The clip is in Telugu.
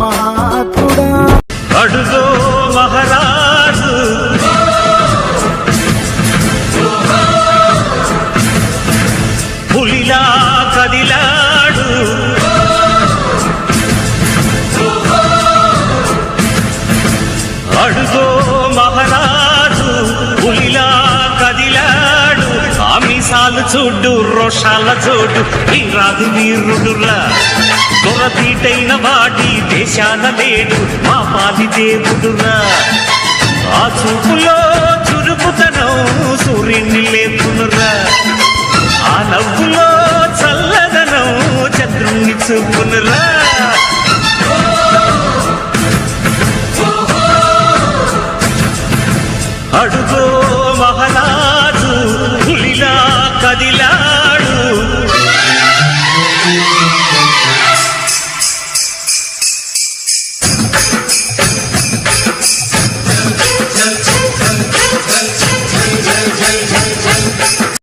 మహాత్ముడా. మహారాజు. పులిలా కదిలాడు. అడుగో మహారాజు పులిలా కదిలాడు. ఆమిసాలు చూడు రోషాల చూడు ఈ మీరు రుడులా దొరతీటైన వాడి దేశాన లేడు మా పాలి దేవుడురా. ఆ చూపులో చురుకుతనం సూర్యుని లేపునురా. ఆ నవ్వులో చల్లదనం చంద్రుణ్ణి చూపునురా. అడుగో మహారాజు పులిలా కదిలా